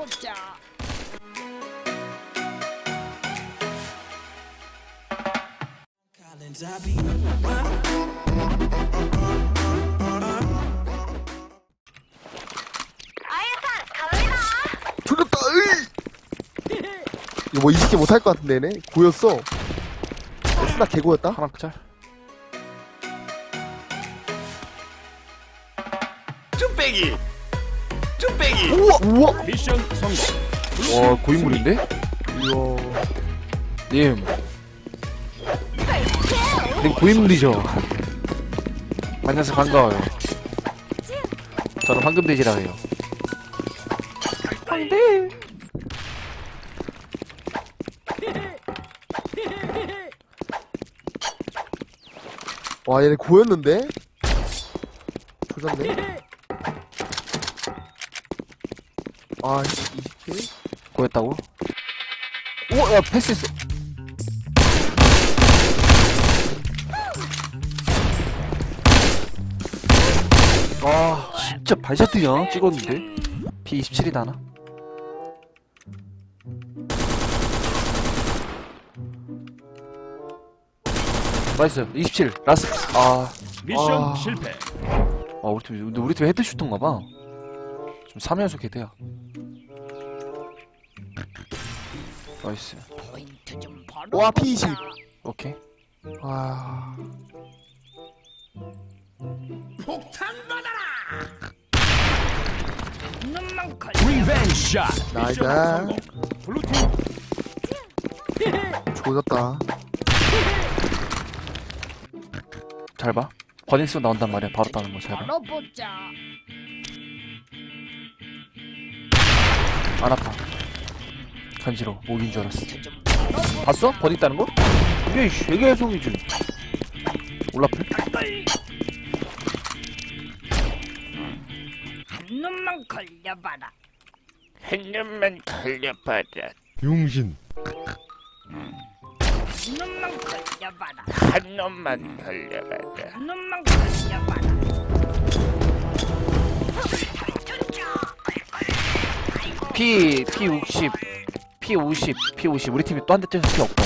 알아보자. 졸렸다 으이! 이거 뭐 20개 못할 것 같은데 얘네 고였어 스나 개고였다 하나 짤. 쭈빼기 우와 우와 미션 성공. 와 고인물인데? 이야 님. 님 고인물이죠. 만나서 반가워요. 저는 황금돼지라 해요. 와 얘네 고였는데 조졌네 아 20개 고였다고? 우와 야 패스했어. 와 진짜 발샷 뜨냐 찍었는데 P27이다 하나? 나이스 27 라스 아, 미션 아. 실패. 아 우리 팀 근데 우리 팀 헤드슈터인가봐 지금 3연속 헤드야 나이스 와, 벌어보자. P20. 오케이 와 눈만 걸려. 리벤지 샷. 나이스. 미션 성공. 블루팀 조졌다 잘봐 버닝스 나온단 말이야 바로 따는 거 잘봐. 안 아파 간지러워 목인 줄 알았어. 봤어? 버닝 따는 거? 이게 되게 해송이지 올라플? 한 눈만 걸려봐라. 한 놈만 걸려봐라 용신. 한 눈만 걸려봐라. 한 놈만 걸려봐라 한 눈만 걸려봐라. P P 60 P 50 P 50 우리 팀이 또 한대 째서 피 없다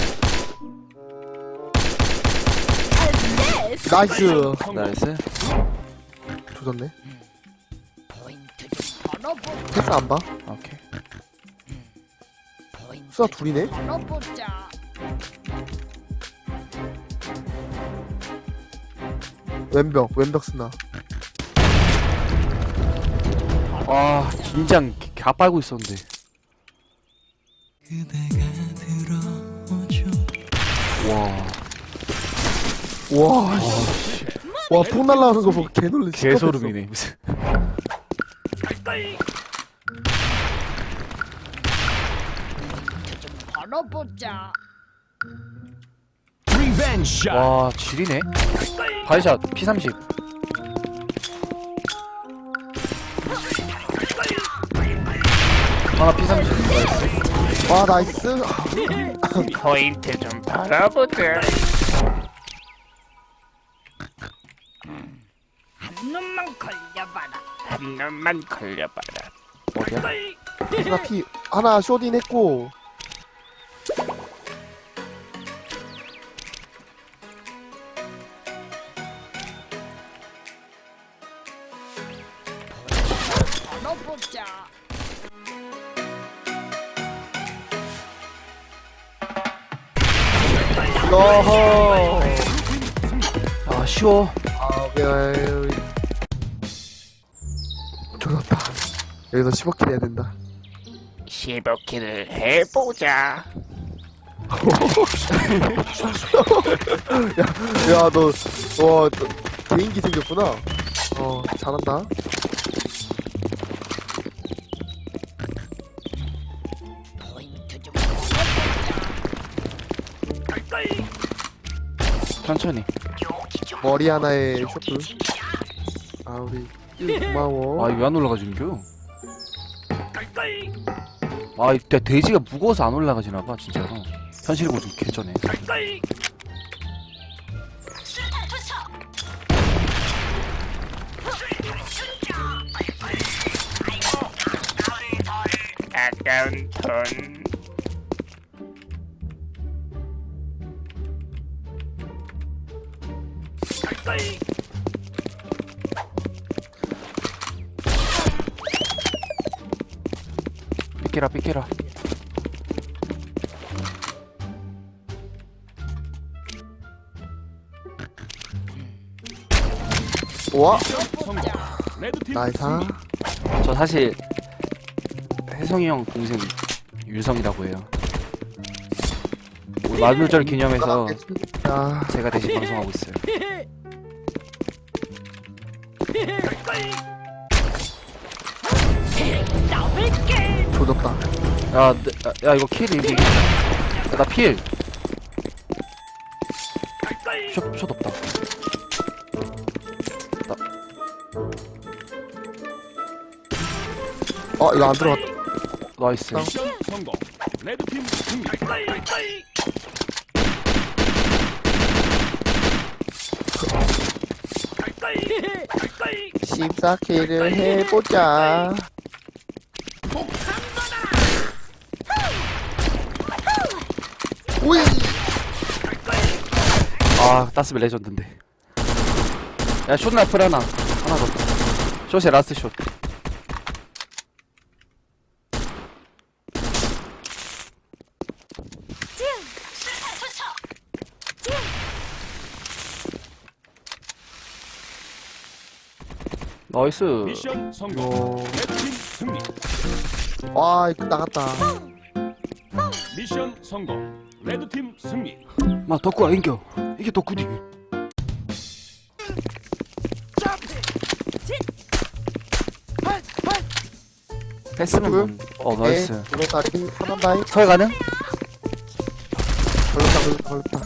나이스 나이스 조졌네. 패스 안봐 오케이 수아 좀 둘이네. 왼벽 왼벽 스나 아 긴장 갸 빨고 있었는데 와 와, 씨. 와, 폭 날라오는 거 보고 개놀래. 개소름이네 무슨 포인트 좀 벌어보자. 리벤지 샷. 와 지리네 바이샷 P30 하나 P30 나이스 와, 나이스. 포인트 좀 벌어보자 한 눈만 걸려봐라. 한 놈만 걸려봐라 어디야? 스나 피 하나 쇼딘 했고. 어허. 아 쉬워 아, 왜, 조졌다. 여기서 15킬 해야 된다. 15킬을 해보자 야, 너, 와, 너, 개인기 생겼구나. 어, 잘한다. 천천히 머리 하나에 쇼트. 아, 우리, 일 고마워. 아 이거 왜안 올라가지는겨? 아 이때 돼지가 무거워서 안 올라가지나봐 진짜로 현실 보좀 개쩌네 아까운 돈. 삐끼라 삐끼라. 와. 성공. 레드팀 나이사 승리. 저 사실 혜성이 형 동생 유성이라고 해요. 오늘 만우절 기념해서 야 제가 대신 방송하고 있어요 조졌다 야, 내- 야, 야 이거 킬 이기 야, 나 필. 숏, 숏 없다. 어 이거 안 들어갔다 나이스. 미션 성공. 레드팀 승리. 십사키를 해보자 오이 아, 따스벨 레전드인데. 야, 숏 라플 하나. 하나 더. 숏에 라스트 숏. 나이스. 미션 성공. 이거 레드팀 승리. 와 이거 나갔다 미션 성공. 레드팀 승리. 마, 덕구야, 인겨. 이게 덕구지. 패스는 뭔? 어, 나이스. 이거 다리 선한다이 설 가능? 걸렸다 걸렸다 걸렸다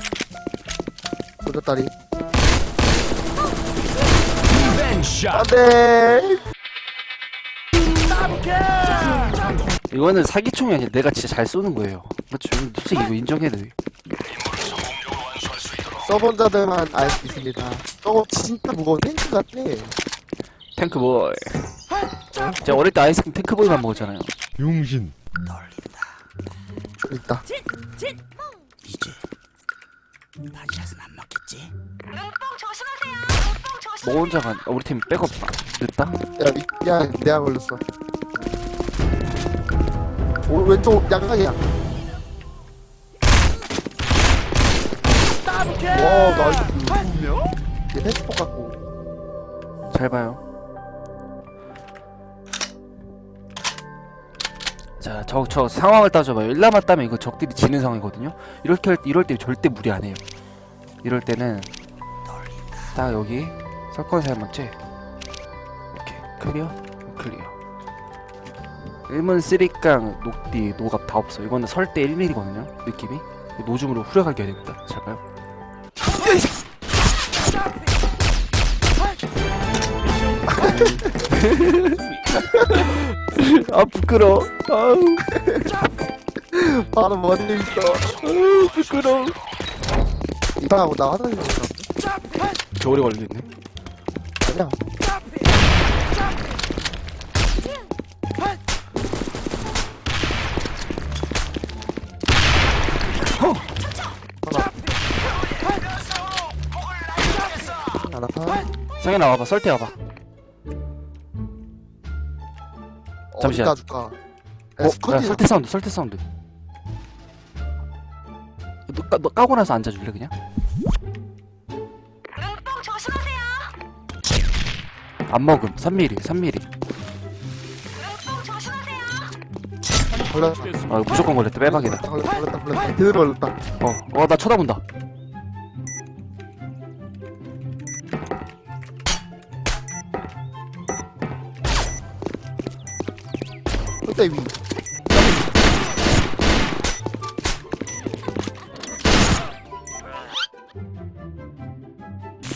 조졌다리 안돼 이거는 사기총이 아니라 내가 진짜 잘 쏘는 거예요. 맞죠? 솔직히 이거 인정해야 돼. 서본자들만 알 수 있습니다 저거 진짜 무거운 탱크 같아 탱크보이. 제가 어릴 때 아이스크림 탱크보이만 먹었잖아요. 용신. 있다 뭐 혼자가 우리 팀 백업 늦다? 야, 이- 야 내가 걸렸어 오, 왼쪽 양각이야 와 나이스 얘 패스폭 갖고 잘 봐요. 자, 저, 저 상황을 따져봐요. 1 남았다면 이거 적들이 지는 상황이거든요. 이렇게 할, 이럴 때 절대 무리 안 해요. 이럴 때는 딱 여기 한번 째. 오케이. 클리어? 클리어. 1문 쓰리깡, 녹디, 노갑 다 없어. 이거는 설때 1mm거든요. 느낌이. 노줌으로 후려가게 해야 됩니다. 잘 봐요. 아 부끄러워. 아우 바로 머리 있어 아우, 부끄러워. 이방하고 나 화장실 갔다 저 오래 걸리겠네. 아니야 하나 하나 성현아 와봐. 잠시만. 어디다 줄까 어, 야, 설대 사운드, 설대 사운드. 너, 까, 너 까고 나서 앉아줄래 그냥? 안 먹음. 3mm, 3mm. 걸렸다 아 무조건 걸렸다. 빼박이다. 걸렸다 걸렸다 걸렸다 제대로 걸렸다 어, 어, 나 쳐다본다. 그때 위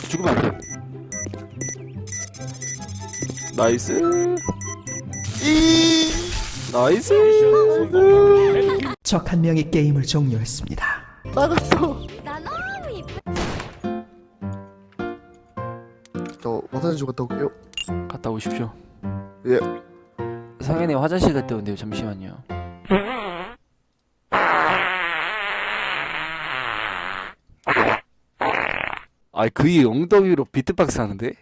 죽으면 나이스. 이 나이스. 적 한 명이 게임을 종료했습니다. 나갔어 나 너무 이쁘. 저 화장실 갔다 올게요 갔다 오십시오. 예 상현이 화장실 갔다 온대요. 잠시만요. 아이 그이 엉덩이로 비트박스 하는데?